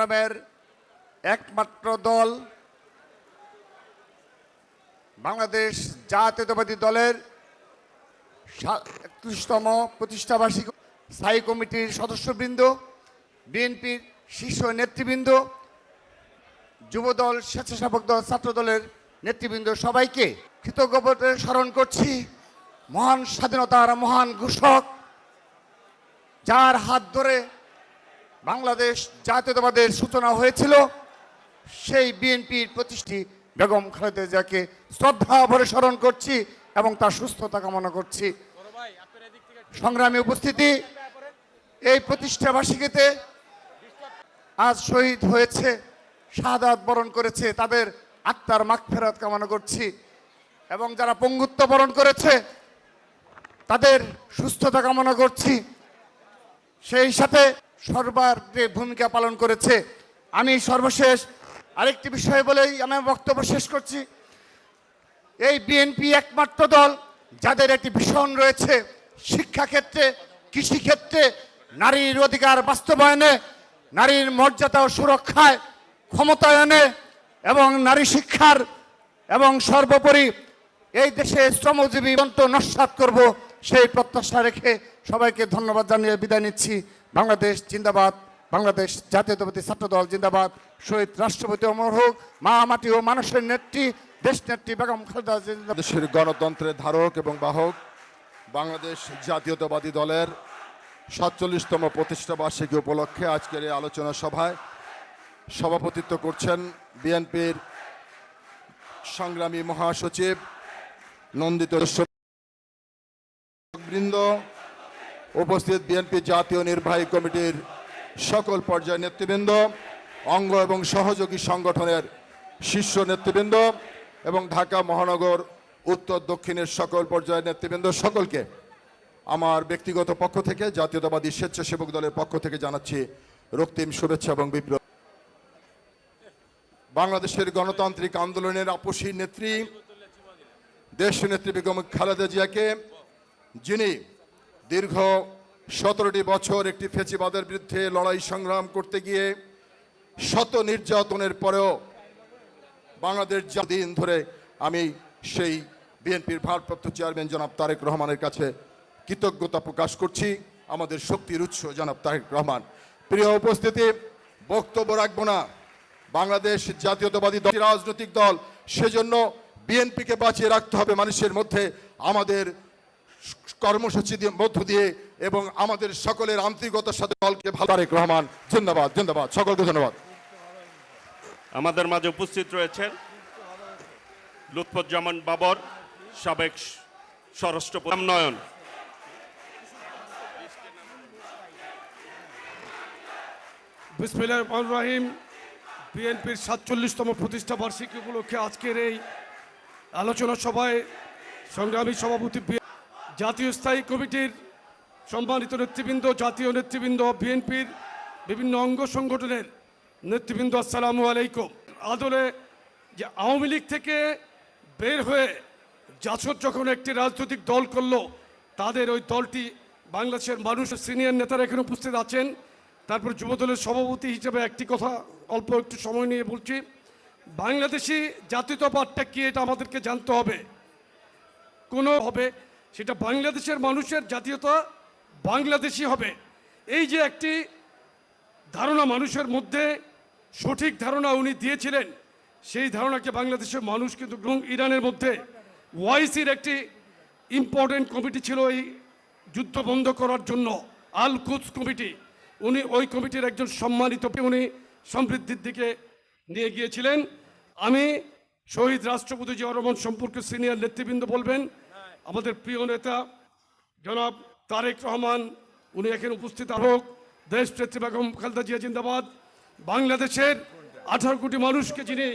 সংগ্রামের একমাত্র দল বাংলাদেশ জাতীয়তাবাদী দলের একত্রিশতম প্রতিষ্ঠাবার্ষিক স্থায়ী কমিটির সদস্যবৃন্দ, বিএনপির শীর্ষ নেতৃবৃন্দ, যুবদল স্বেচ্ছাসেবক দল ছাত্র দলের নেতৃবৃন্দ সবাইকে কৃতজ্ঞতা স্মরণ করছি। মহান স্বাধীনতার মহান ঘোষক, যার হাত ধরে বাংলাদেশ জাতীয়তাবাদের সূচনা হয়েছিল। সেই বিএনপির প্রতিষ্ঠি বেগম খালেদা জিয়াকে শ্রদ্ধা ভরে স্মরণ করছি এবং তার সুস্থতা কামনা করছি। সংগ্রামী উপস্থিতি, এই প্রতিষ্ঠা বার্ষিকীতে আজ শহীদ হয়েছে, শাহাদাত বরণ করেছে, তাদের আত্মার মাগফেরাত কামনা করছি এবং যারা পঙ্গুত্ব বরণ করেছে, তাদের সুস্থতা কামনা করছি। সেই সাথে সর্বার যে ভূমিকা পালন করেছে, আমি সর্বশেষ আরেকটি বিষয় বলেই আমি বক্তব্য শেষ করছি। এই বিএনপি একমাত্র দল যাদের একটি ভীষণ রয়েছে শিক্ষাক্ষেত্রে, কৃষিক্ষেত্রে, নারীর অধিকার বাস্তবায়নে, নারীর মর্যাদা ও সুরক্ষায়, ক্ষমতায়নে এবং নারী শিক্ষার এবং সর্বোপরি এই দেশে শ্রমজীবী অন্ত নস্বাত করব সেই প্রত্যাশা রেখে সবাইকে ধন্যবাদ জানিয়ে বিদায় নিচ্ছি। বাংলাদেশ জিন্দাবাদ, বাংলাদেশ জাতীয়তাবাদী ছাত্রদল জিন্দাবাদ। শহীদ রাষ্ট্রপতি অমর হোক, মা, মাটি ও মানুষের নেত্রী, দেশ নেত্রী বেগম খালেদা দেশের গণতন্ত্রের ধারক এবং বাহক, বাংলাদেশ জাতীয়তাবাদী দলের সাতচল্লিশতম প্রতিষ্ঠা বার্ষিকী উপলক্ষে আজকের এই আলোচনা সভায় সভাপতিত্ব করছেন বিএনপির সংগ্রামী মহাসচিব নন্দিত বৃন্দ। উপস্থিত বিএনপি জাতীয় নির্বাহী কমিটির সকল পর্যায়ের নেতৃবৃন্দ, অঙ্গ এবং সহযোগী সংগঠনের শীর্ষ নেতৃবৃন্দ এবং ঢাকা মহানগর উত্তর দক্ষিণের সকল পর্যায়ের নেতৃবৃন্দ সকলকে আমার ব্যক্তিগত পক্ষ থেকে, জাতীয়তাবাদী স্বেচ্ছাসেবক দলের পক্ষ থেকে জানাচ্ছি রক্তিম শুভেচ্ছা এবং বিপ্লব। বাংলাদেশের গণতান্ত্রিক আন্দোলনের আপসী নেত্রী, দেশ নেত্রী বেগম খালেদা জিয়াকে, যিনি দীর্ঘ সতেরোটি বছর একটি ফেচিবাদের বিরুদ্ধে লড়াই সংগ্রাম করতে গিয়ে শত নির্যাতনের পরেও বাংলাদেশ দিন ধরে আমি সেই বিএনপির ভারপ্রাপ্ত চেয়ারম্যান জনাব তারেক রহমানের কাছে কৃতজ্ঞতা প্রকাশ করছি, আমাদের শক্তির উৎস জনাব তারেক রহমান। প্রিয় উপস্থিতি, বক্তব্য রাখব না। বাংলাদেশ জাতীয়তাবাদী দল, রাজনৈতিক দল, সেজন্য বিএনপিকে বাঁচিয়ে রাখতে হবে মানুষের মধ্যে আমাদের কর্মসূচি দিয়ে মধ্য দিয়ে এবং আমাদের সকলের আন্তরিকতার সাথে দলকে ভালো তারেক রহমান জিন্দাবাদ জিন্দাবাদ সকলকে ধন্যবাদ। আমাদের মাঝে উপস্থিত রয়েছেন লুৎফুজ্জামান বাবর সাবেক স্বরাষ্ট্র নয়ন বিসমিল্লাহ রহমান রাহিম। বিএনপির সাতচল্লিশতম প্রতিষ্ঠা বার্ষিকী উপলক্ষে আজকের এই আলোচনা সভায় সংগ্রামী সভাপতি জাতীয় স্থায়ী কমিটির সম্মানিত নেতৃবৃন্দ, জাতীয় নেতৃবৃন্দ, বিএনপির বিভিন্ন অঙ্গ সংগঠনের নেতৃবৃন্দ, আসসালামু আলাইকুম। আদলে যে আওয়ামী লীগ থেকে বের হয়ে জাসদ যখন একটি রাজনৈতিক দল করল, তাদের ওই দলটি বাংলাদেশের মানুষের সিনিয়র নেতারা এখানে উপস্থিত আছেন। তারপর যুবদলের সভাপতি হিসেবে একটি কথা, অল্প একটু সময় নিয়ে বলছি। বাংলাদেশি জাতীয়তাবাদটা কি, এটা আমাদেরকে জানতে হবে। কোনো হবে সেটা বাংলাদেশের মানুষের জাতীয়তা বাংলাদেশি হবে। এই যে একটি ধারণা মানুষের মধ্যে সঠিক ধারণা উনি দিয়েছিলেন, সেই ধারণাকে বাংলাদেশের মানুষ কিন্তু এবং ইরানের মধ্যে ওয়াইসির একটি ইম্পর্টেন্ট কমিটি ছিল এই যুদ্ধ বন্ধ করার জন্য, আল কুদস কমিটি। উনি ওই কমিটির একজন সম্মানিত উনি সমৃদ্ধির দিকে নিয়ে গিয়েছিলেন। আমি শহীদ রাষ্ট্রপতি জিয়া রহমান সম্পর্কে সিনিয়র নেতৃবৃন্দ বলবেন আমাদের প্রিয় নেতা, জনাব তারেক রহমান, উনি এখানে উপস্থিত হোক দেশ নেত্রী বেগম খালেদা জিয়া জিন্দাবাদ, বাংলাদেশের আঠারো কোটি মানুষকে যিনি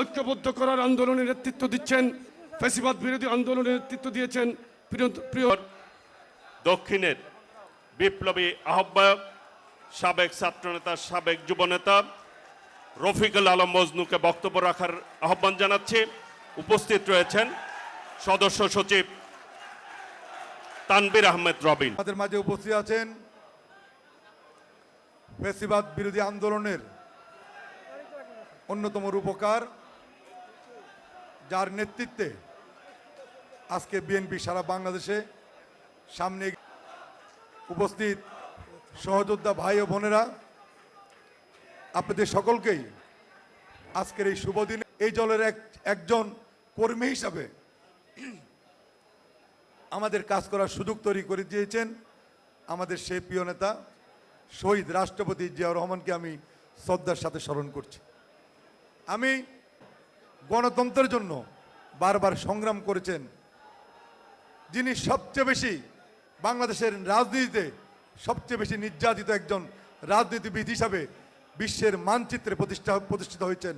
ঐক্যবদ্ধ করার আন্দোলনে নেতৃত্ব দিচ্ছেন, ফেসিবাদ বিরোধী আন্দোলনে নেতৃত্ব দিয়েছেন প্রিয় প্রিয় দক্ষিণের বিপ্লবী আহ্বায়ক, সাবেক ছাত্রনেতা, সাবেক যুবনেতা, রফিকুল আলম মজনুকে বক্তব্য রাখার আহ্বান জানাচ্ছি। উপস্থিত রয়েছেন সদস্য সচিব তানবির আহমেদ রবিন। আমাদের মাঝে উপস্থিত আছেন ফেসিবাদ বিরোধী আন্দোলনের অন্যতম রূপকার, যার নেতৃত্বে আজকে বিএনপি সারা বাংলাদেশে সামনে উপস্থিত সহযোদ্ধা ভাই ও বোনেরা, আপনাদের সকলকেই আজকের এই শুভ দিনে এই দলের এক একজন কর্মী হিসাবে আমাদের কাজ করার সুযোগ তৈরি করে দিয়েছেন আমাদের সেই প্রিয় নেতা শহীদ রাষ্ট্রপতি জিয়াউর রহমানকে আমি শ্রদ্ধার সাথে স্মরণ করছি। আমি গণতন্ত্রের জন্য বারবার সংগ্রাম করেছেন, যিনি সবচেয়ে বেশি বাংলাদেশের রাজনীতিতে সবচেয়ে বেশি নির্যাতিত একজন রাজনীতিবিদ হিসাবে বিশ্বের মানচিত্রে প্রতিষ্ঠা প্রতিষ্ঠিত হয়েছেন